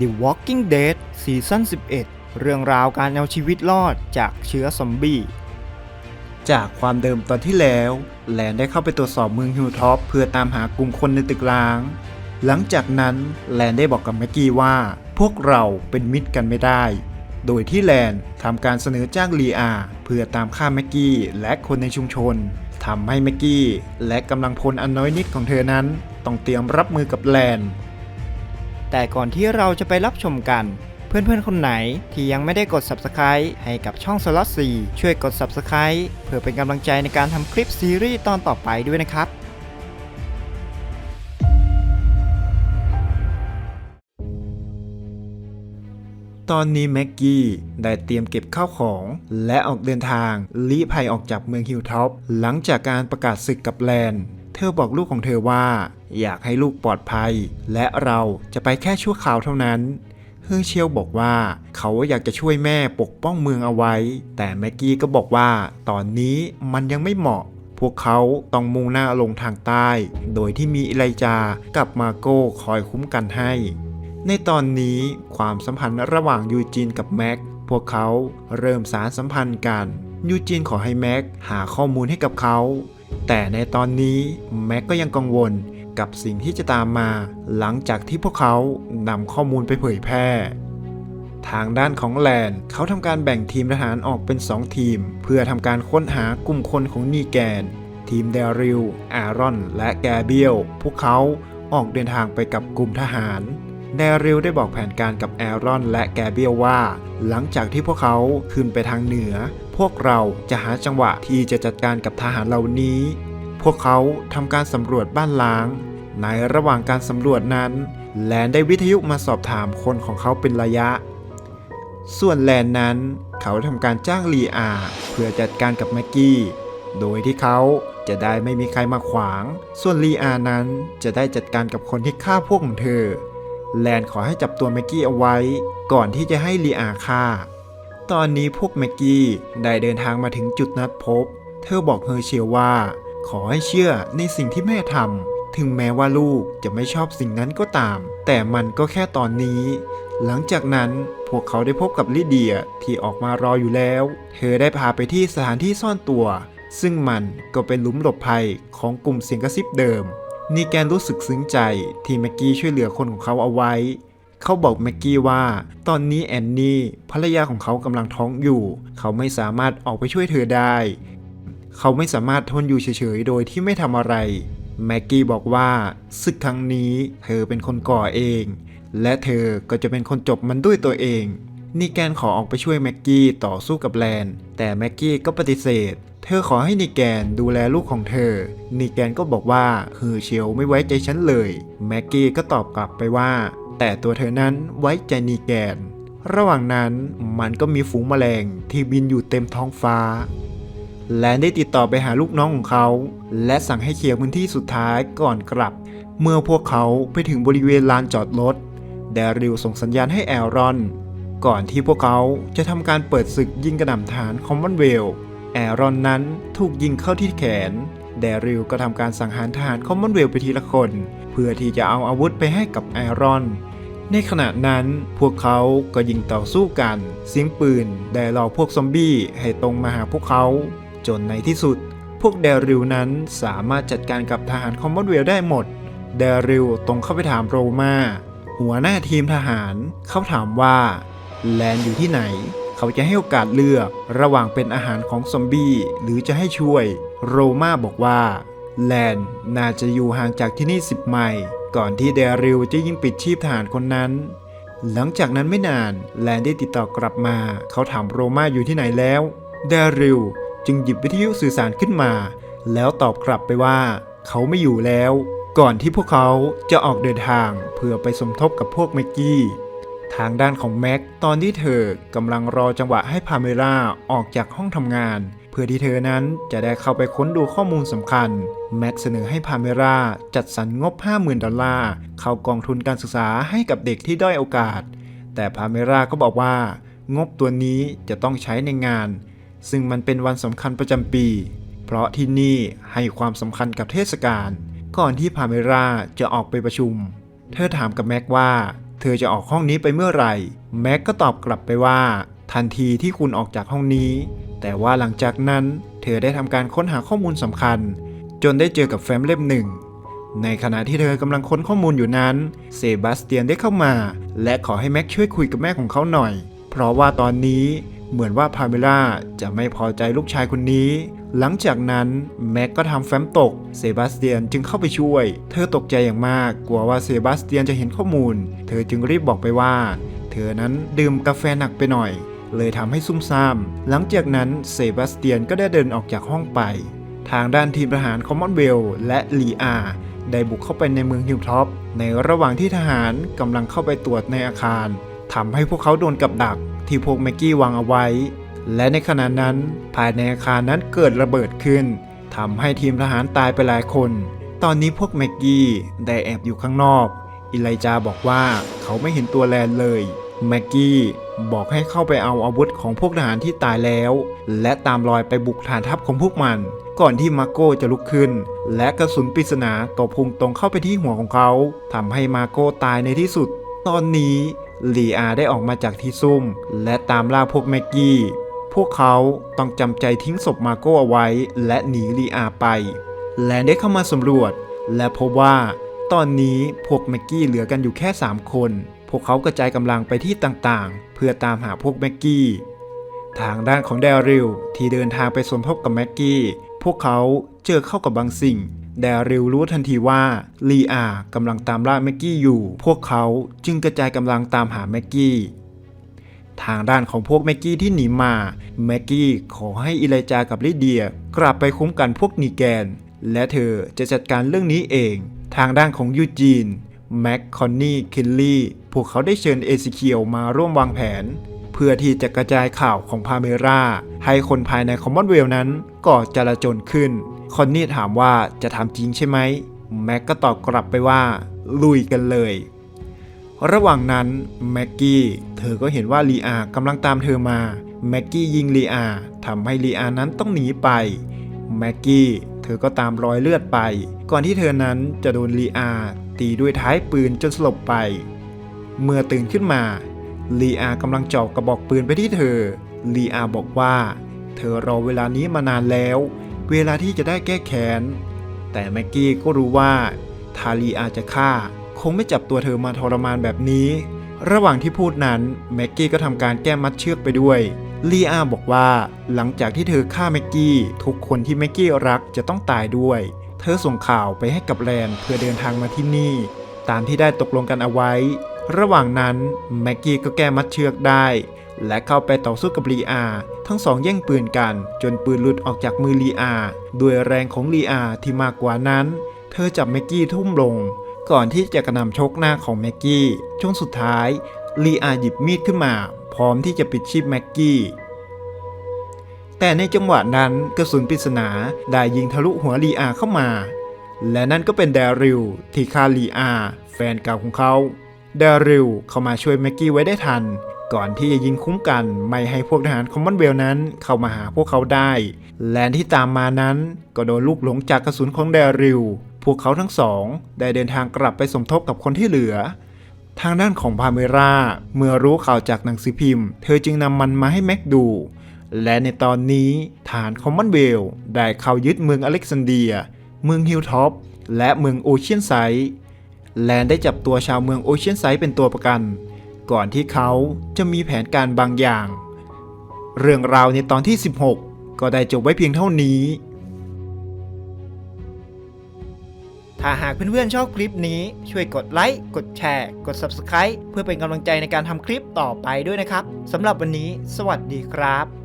The Walking Dead ซีซั่น11 เรื่องราวการเอาชีวิตรอดจากเชื้อซอมบี้ จากความเดิมตอนที่แล้ว แลนได้เข้าไปตรวจสอบเมืองฮิวท็อปเพื่อตามหากลุ่มคนในตึกร้าง หลังจากนั้นแลนได้บอกกับแม็กกี้ว่า พวกเราเป็นมิตรกันไม่ได้ โดยที่แลนทำการเสนอจ้างลีอา เพื่อตามฆ่าแม็กกี้และคนในชุมชนทำให้แม็กกี้และกำลังพลอันน้อยนิดของเธอนั้น ต้องเตรียมรับมือกับแลน แต่ก่อนที่เราจะไปรับชมกัน เพื่อนๆ คนไหนที่ยังไม่ได้กด Subscribe ให้กับช่อง Slot 4ช่วยกด Subscribe เพื่อเป็นกำลังใจในการทำคลิปซีรีส์ตอนต่อไปด้วยนะครับตอนนี้แม็กกี้ได้เตรียมเก็บข้าวของ และออกเดินทางลี้ภัยออกจากเมืองฮิลท็อปหลังจากการประกาศศึกกับแลน เธอบอกลูกของเธอว่า อยากให้ลูกปลอดภัย และเราจะไปแค่ชั่วคราวเท่านั้นเฮอร์เชลบอกว่าเขาอยากจะช่วยแม่ปกป้องเมืองเอาไว้ แต่แม็กกี้ก็บอกว่า ตอนนี้มันยังไม่เหมาะ พวกเขาต้องมุ่งหน้าลงทางใต้ โดยที่มีอิไลจากับมาโก้คอยคุ้มกันให้ ในตอนนี้ความสัมพันธ์ระหว่างยูจีนกับแม็ก พวกเขาเริ่มสารสัมพันธ์กัน ยูจีนขอให้แม็กหาข้อมูลให้กับเขา แต่ในตอนนี้แม็กก็ยังกังวลกับสิ่งที่จะตามมา หลังจากที่พวกเขานำข้อมูลไปเผยแพร่ ทางด้านของแลนด์เขาทำการแบ่งทีมทหารออกเป็น 2 ทีม เพื่อทำการค้นหากลุ่มคนของนีแกน ทีมเดริล อารอน และแกเบียล พวกเขาออกเดินทางไปกับกลุ่มทหาร เดริลได้บอกแผนการกับแอรอนและแกเบียลว่า หลังจากที่พวกเขาขึ้นไปทางเหนือ พวกเราจะหาจังหวะที่จะจัดการกับทหารเหล่านี้ พวกเขาทำการสำรวจบ้านล้าง ในระหว่างการสำรวจนั้น แลนได้วิทยุมาสอบถามคนของเขาเป็นระยะ ส่วนแลนนั้นเขาทำการจ้างลีอา เพื่อจัดการกับแม็กกี้ โดยที่เขาจะได้ไม่มีใครมาขวาง ส่วนลีอานั้นจะได้จัดการกับคนที่ฆ่าพวกของเธอ แลนขอให้จับตัวแม็กกี้เอาไว้ ก่อนที่จะให้ลีอาฆ่า ตอนนี้พวกแม็กกี้ได้เดินทางมาถึงจุดนัดพบ เธอบอกเฮอร์เชลว่า ขอให้เชื่อในสิ่งที่แม่ทำถึงแม้ว่าลูกจะไม่ชอบสิ่งนั้นก็ตาม แต่มันก็แค่ตอนนี้ หลังจากนั้นพวกเขาได้พบกับลิเดียที่ออกมารออยู่แล้ว เธอได้พาไปที่สถานที่ซ่อนตัว ซึ่งมันก็เป็นหลุมหลบภัยของกลุ่มเสียงกระซิบเดิม นีแกนรู้สึกซึ้งใจที่แม็กกี้ช่วยเหลือคนของเขาเอาไว้ เขาบอกแม็กกี้ว่า ตอนนี้แอนนี่ภรรยาของเขากำลังท้องอยู่ เขาไม่สามารถออกไปช่วยเธอได้ เขาไม่สามารถทนอยู่เฉยๆ โดยที่ไม่ทำอะไร แม็กกี้บอกว่าศึกครั้งนี้เธอเป็นคนก่อเอง และเธอก็จะเป็นคนจบมันด้วยตัวเองนิแกนขอออกไปช่วยแม็กกี้ต่อสู้กับแลน แต่แม็กกี้ก็ปฏิเสธ เธอขอให้นิแกนดูแลลูกของเธอ นิแกนก็บอกว่าเฮอร์เชลไม่ไว้ใจฉันเลย แม็กกี้ก็ตอบกลับไปว่า แต่ตัวเธอนั้นไว้ใจนิแกน ระหว่างนั้นมันก็มีฝูงแมลงที่บินอยู่เต็มท้องฟ้า แลนได้ติดต่อไปหาลูกน้องของเขา และสั่งให้เคลียร์พื้นที่สุดท้ายก่อนกลับ เมื่อพวกเขาไปถึงบริเวณลานจอดรถแดริลส่งสัญญาณให้แอลรอน ก่อนที่พวกเขาจะทำการเปิดศึกยิงกระหน่ำฐานคอมมอนเวล แอรอนนั้นถูกยิงเข้าที่แขน แดริลก็ทำการสังหารทหารคอมมอนเวลไปทีละคน เพื่อที่จะเอาอาวุธไปให้กับแอรอน ในขณะนั้นพวกเขาก็ยิงต่อสู้กัน เสียงปืนได้หลอกพวกซอมบี้ให้ตรงมาหาพวกเขา จนในที่สุด พวกเดริลนั้นสามารถจัดการกับทหารคอมมอนเวลได้หมดเดริลตรงเข้าไปถามโรมาหัวหน้าทีมทหารเขาถามว่าแลนอยู่ที่ไหน เขาจะให้โอกาสเลือกระหว่างเป็นอาหารของซอมบี้หรือจะให้ช่วย โรมาบอกว่าแลนน่าจะอยู่ห่างจากที่นี่10ไมล์ก่อนที่เดริลจะยิงปิดชีพทหารคนนั้น หลังจากนั้นไม่นานแลนได้ติดต่อกลับมา เขาถามโรมาอยู่ที่ไหนแล้วเดริลจึงหยิบวิทยุสื่อสารขึ้นมา แล้วตอบกลับไปว่า เขาไม่อยู่แล้ว ก่อนที่พวกเขาจะออกเดินทางเพื่อไปสมทบกับพวกแม็กกี้ ทางด้านของแม็กตอนที่เธอกำลังรอจังหวะให้พาเมล่าออกจากห้องทำงาน เพื่อที่เธอนั้นจะได้เข้าไปค้นดูข้อมูลสำคัญ แม็กเสนอให้พาเมล่าจัดสรรงบ 50,000 ดอลลาร์เข้ากองทุนการศึกษาให้กับเด็กที่ด้อยโอกาส แต่พาเมล่าก็บอกว่า งบตัวนี้จะต้องใช้ในงาน ซึ่งมันเป็นวันสำคัญประจำปี เพราะที่นี่ให้ความสำคัญกับเทศกาลก่อนที่พาเมราจะออกไปประชุม เธอถามกับแม็กว่า เธอจะออกห้องนี้ไปเมื่อไหร่ แม็กก็ตอบกลับไปว่า ทันทีที่คุณออกจากห้องนี้ แต่ว่าหลังจากนั้น เธอได้ทำการค้นหาข้อมูลสำคัญ จนได้เจอกับแฟ้มเล่มหนึ่ง ในขณะที่เธอกำลังค้นข้อมูลอยู่นั้น เซบาสเตียนได้เข้ามา และขอให้แม็กช่วยคุยกับแม่ของเขาหน่อย เพราะว่าตอนนี้ เหมือนว่าพาเมล่าจะไม่พอใจลูกชายคนนี้ หลังจากนั้นแม็กก็ทำแฟ้มตก เซบาสเตียนจึงเข้าไปช่วย เธอตกใจอย่างมาก กลัวว่าเซบาสเตียนจะเห็นข้อมูล เธอจึงรีบบอกไปว่า เธอนั้นดื่มกาแฟหนักไปหน่อย เลยทำให้ซุ่มซ่าม หลังจากนั้นเซบาสเตียนก็ได้เดินออกจากห้องไป ทางด้านทีมทหารคอมมอนเวลและลีอาได้บุกเข้าไปในเมืองฮิลท็อป ในระหว่างที่ทหารกำลังเข้าไปตรวจในอาคารทำให้พวกเขาโดนกับดัก ที่พวกแม็กกี้วางเอาไว้ และในขณะนั้นภายในอาคารนั้นเกิดระเบิดขึ้นทำให้ทีมทหารตายไปหลายคน ตอนนี้พวกแม็กกี้ได้แอบอยู่ข้างนอก อิไลจาบอกว่าเขาไม่เห็นตัวแลนเลย แม็กกี้บอกให้เข้าไปเอาอาวุธของพวกทหารที่ตายแล้ว และตามรอยไปบุกฐานทัพของพวกมัน ก่อนที่มาโก้จะลุกขึ้น และกระสุนปริศนาก็พุ่งตรงเข้าไปที่หัวของเขาทำให้มาโก้ตายในที่สุด ตอนนี้ ลีอาได้ออกมาจากที่ซุ่ม และตามล่าพวกแม็กกี้ พวกเขาต้องจำใจทิ้งศพมาโก้เอาไว้ และหนีลีอาไป แลนได้เข้ามาสำรวจ และพบว่า ตอนนี้พวกแม็กกี้เหลือกันอยู่แค่ 3 คน พวกเขากระจายกำลังไปที่ต่างๆ เพื่อตามหาพวกแม็กกี้ ทางด้านของเดริลที่เดินทางไปสมทบกับแม็กกี้ พวกเขาเจอเข้ากับบางสิ่ง เดริลรู้ทันทีว่าลีอากำลังตามล่าแม็กกี้อยู่ พวกเขาจึงกระจายกำลังตามหาแม็กกี้ ทางด้านของพวกแม็กกี้ที่หนีมาแม็กกี้ขอให้อิไลจากับลิเดีย กลับไปคุ้มกันพวกนีแกน และเธอจะจัดการเรื่องนี้เอง ทางด้านของยูจีนแม็กคอนนี่คินลี่พวกเขาได้เชิญเอซิเคียวมาร่วมวางแผน เพื่อที่จะกระจายข่าวของพาเมราให้คนภายในคอมมอนเวลนั้นก่อจลาจลขึ้น คอนนี่ถามว่าจะทำจริงใช่ไหมแม็กก็ตอบกลับไปว่าลุยกันเลย ระหว่างนั้นแม็กกี้เธอก็เห็นว่าลีอากำลังตามเธอมาแม็กกี้ยิงลีอาทำให้ลีอานั้นต้องหนีไปแม็กกี้เธอก็ตามรอยเลือดไป ก่อนที่เธอนั้นจะโดนลีอาตีด้วยท้ายปืนจนสลบไป เมื่อตื่นขึ้นมาลีอากำลังจ่อกระบอกปืนไปที่เธอลีอาบอกว่า เธอรอเวลานี้มานานแล้ว เวลาที่จะได้แก้แค้น แต่แม็กกี้ก็รู้ว่า ทาลีอาจะฆ่า คงไม่จับตัวเธอมาทรมานแบบนี้ ระหว่างที่พูดนั้นแม็กกี้ก็ทำการแก้มัดเชือกไปด้วยลีอาบอกว่าหลังจากที่เธอฆ่าแม็กกี้ ทุกคนที่แม็กกี้รักจะต้องตายด้วย เธอส่งข่าวไปให้กับแลนเพื่อเดินทางมาที่นี่ ตามที่ได้ตกลงกันเอาไว้ ระหว่างนั้นแม็กกี้ก็แก้มัดเชือกได้ และเข้าไปต่อสู้กับลีอา ทั้งสองแย่งปืนกัน จนปืนหลุดออกจากมือลีอาด้วยแรงของลีอาที่มากกว่านั้น เธอจับแม็กกี้ทุ่มลง ก่อนที่จะกระนำชกหน้าของแม็กกี้ช่วงสุดท้ายลีอาหยิบมีดขึ้นมา พร้อมที่จะปิดชีพแม็กกี้แต่ในจังหวะนั้นกระสุนปริศนาได้ยิงทะลุหัวลีอาเข้ามา และนั่นก็เป็นเดริลที่ฆ่าลีอา แฟนเก่าของเขาเดริลเข้ามาช่วยแม็กกี้ไว้ได้ทัน ก่อนที่จะยิงคุ้มกันไม่ให้พวกทหารคอมมอนเวลนั้นเข้ามาหาพวกเขาได้ แลนที่ตามมานั้นก็โดนลูกหลงจากกระสุนของเดริลพวกเขาทั้งสอง ได้เดินทางกลับไปสมทบกับคนที่เหลือ ทางด้านของพาเมราเมื่อรู้ข่าวจากหนังสือพิมพ์ เธอจึงนำมันมาให้แม็กดู และในตอนนี้ฐานคอมมอนเวลได้เข้ายึดเมืองอเล็กซานเดีย เมืองฮิลท็อปและเมืองโอเชียนไซด์แลนได้จับตัวชาวเมืองโอเชียนไซด์เป็นตัวประกัน ก่อนที่เขาจะมีแผนการบางอย่าง เรื่องราวในตอนที่ 16 ก็ได้จบไว้เพียงเท่านี้ ถ้าหากเพื่อนๆชอบคลิปนี้ช่วยกดไลค์ กดแชร์ กด Subscribe เพื่อเป็นกำลังใจในการทำคลิปต่อไปด้วยนะครับสำหรับวันนี้ สวัสดีครับ